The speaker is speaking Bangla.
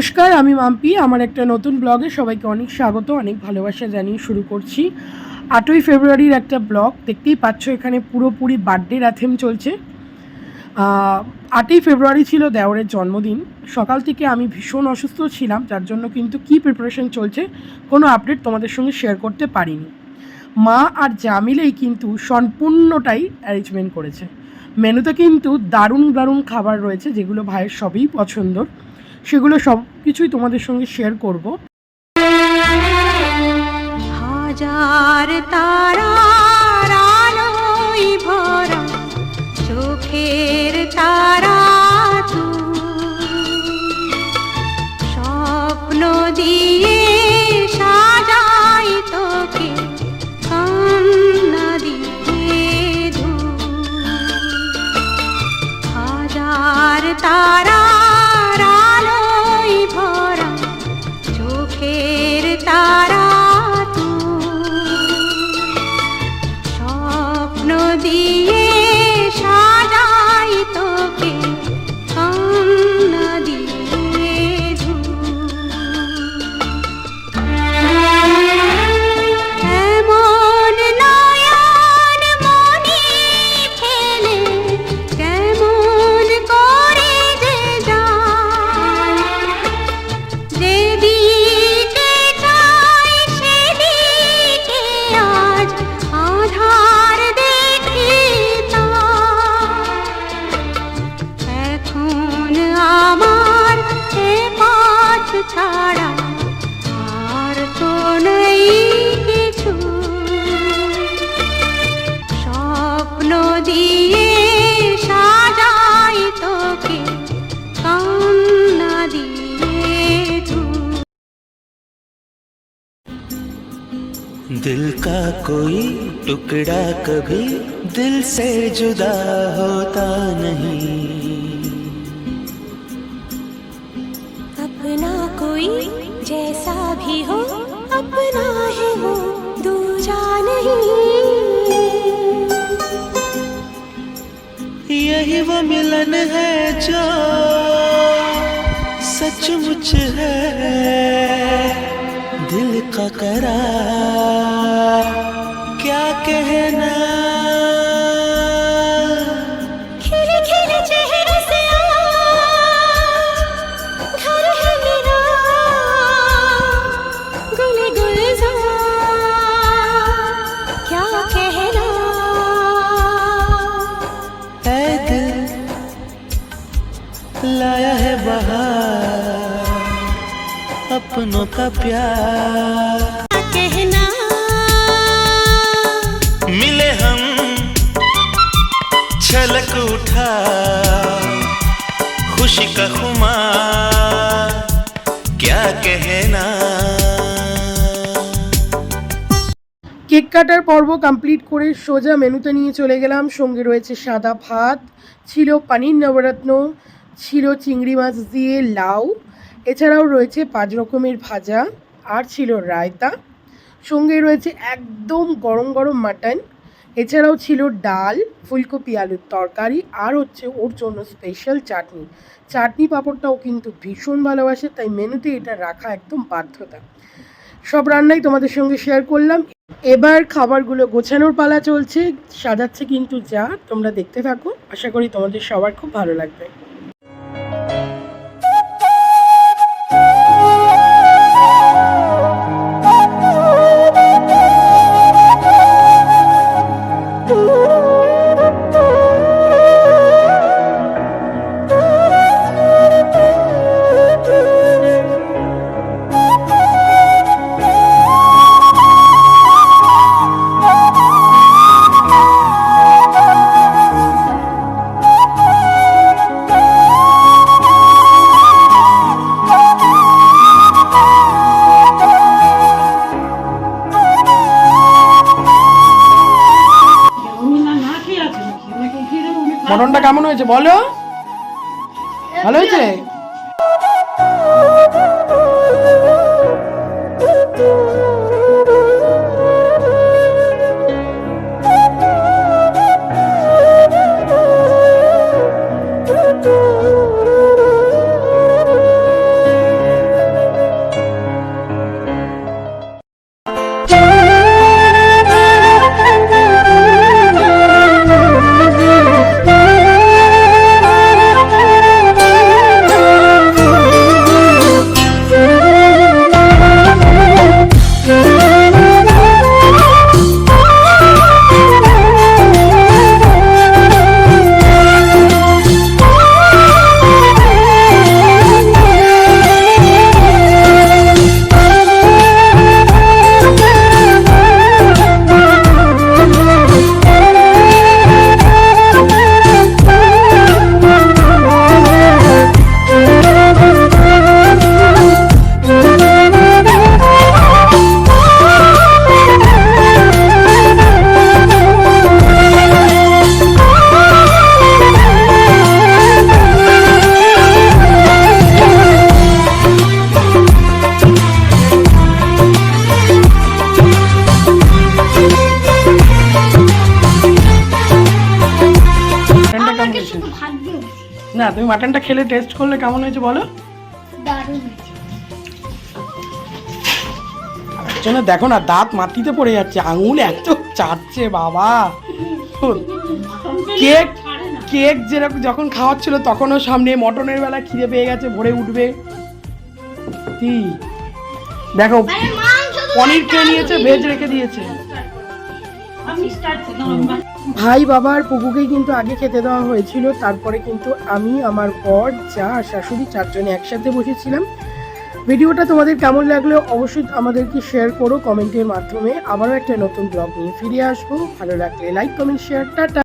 নমস্কার, আমি মাম্পি। আমার একটা নতুন ব্লগে সবাইকে অনেক স্বাগত, অনেক ভালোবাসা জানিয়ে শুরু করছি। আটই ফেব্রুয়ারির একটা ব্লগ, দেখতেই পাচ্ছ এখানে পুরোপুরি বার্থডে রাথেম চলছে। আটই ফেব্রুয়ারি ছিল দেওরের জন্মদিন। সকাল থেকে আমি ভীষণ অসুস্থ ছিলাম, যার জন্য কিন্তু কী প্রিপারেশন চলছে কোনো আপডেট তোমাদের সঙ্গে শেয়ার করতে পারিনি। মা আর যা মিলেই কিন্তু সম্পূর্ণটাই অ্যারেঞ্জমেন্ট করেছে। মেনুতে কিন্তু দারুণ দারুণ খাবার রয়েছে, যেগুলো ভাইয়ের সবই পছন্দর। সেগুলো সব কিছুই তোমাদের সঙ্গে শেয়ার করব। হাজার তারার का कोई टुकड़ा कभी दिल से जुदा होता नहीं। अपना कोई जैसा भी हो अपना है वो दूजा नहीं। यही वो मिलन है जो सचमुच है दिल का करार। अपनों का प्यार क्या कहना मिले हम छलक उठा खुशी का खुमार क्या कहना কেক কাটার পর্ব কমপ্লিট করে সোজা মেনুতে নিয়ে চলে গেলাম সঙ্গে রয়েছে সাদা ভাত ছিল পানির নবরত্ন ছিল চিংড়ি মাছ দিয়ে লাউ এছাড়াও রয়েছে পাঁচ রকমের ভাজা, আর ছিল রায়তা। সঙ্গে রয়েছে একদম গরম গরম মাটন। এছাড়াও ছিল ডাল, ফুলকপি আলুর তরকারি, আর হচ্ছে ওর জন্য স্পেশাল চাটনি। চাটনি পাঁপড়টাও কিন্তু ভীষণ ভালোবাসে, তাই মেনুতে এটা রাখা একদম বাধ্যতা। সব রান্নাই তোমাদের সঙ্গে শেয়ার করলাম। এবার খাবারগুলো গোছানোর পালা চলছে। সাজাচ্ছে কিন্তু যা, তোমরা দেখতে থাকো। আশা করি তোমাদের সবার খুব ভালো লাগবে। মটনটা কেমন হয়েছে? বলো। ভালো হয়েছে? তুমি মাটনটা খেলে টেস্ট করলে কেমন হয়েছে বলো? জন্য দেখো না দাঁত মাটিতে পড়ে যাচ্ছে আঙুল এত চাটছে বাবা। কেক কেক যেরকম যখন খাওয়াচ্ছিল তখনও সামনে মটনের বেলা খিদে পেয়ে গেছে ভরে উঠবে। কি? দেখো মানে পনির খেয়ে নিয়েছে ভেজ রেখে দিয়েছে। ভাই বাবার পুকুকেই কিন্তু আগে খেতে দেওয়া হয়েছিল, তারপরে কিন্তু আমি, আমার বর, যা আর শাশুড়ি চারজনে একসাথে বসেছিলাম। ভিডিওটা তোমাদের কেমন লাগল অবশ্যই আমাদেরকে শেয়ার করো কমেন্টের মাধ্যমে। আবারও একটা নতুন ব্লগ নিয়ে ফিরে আসব। ভালো লাগলে লাইক কমেন্ট শেয়ার টাটা।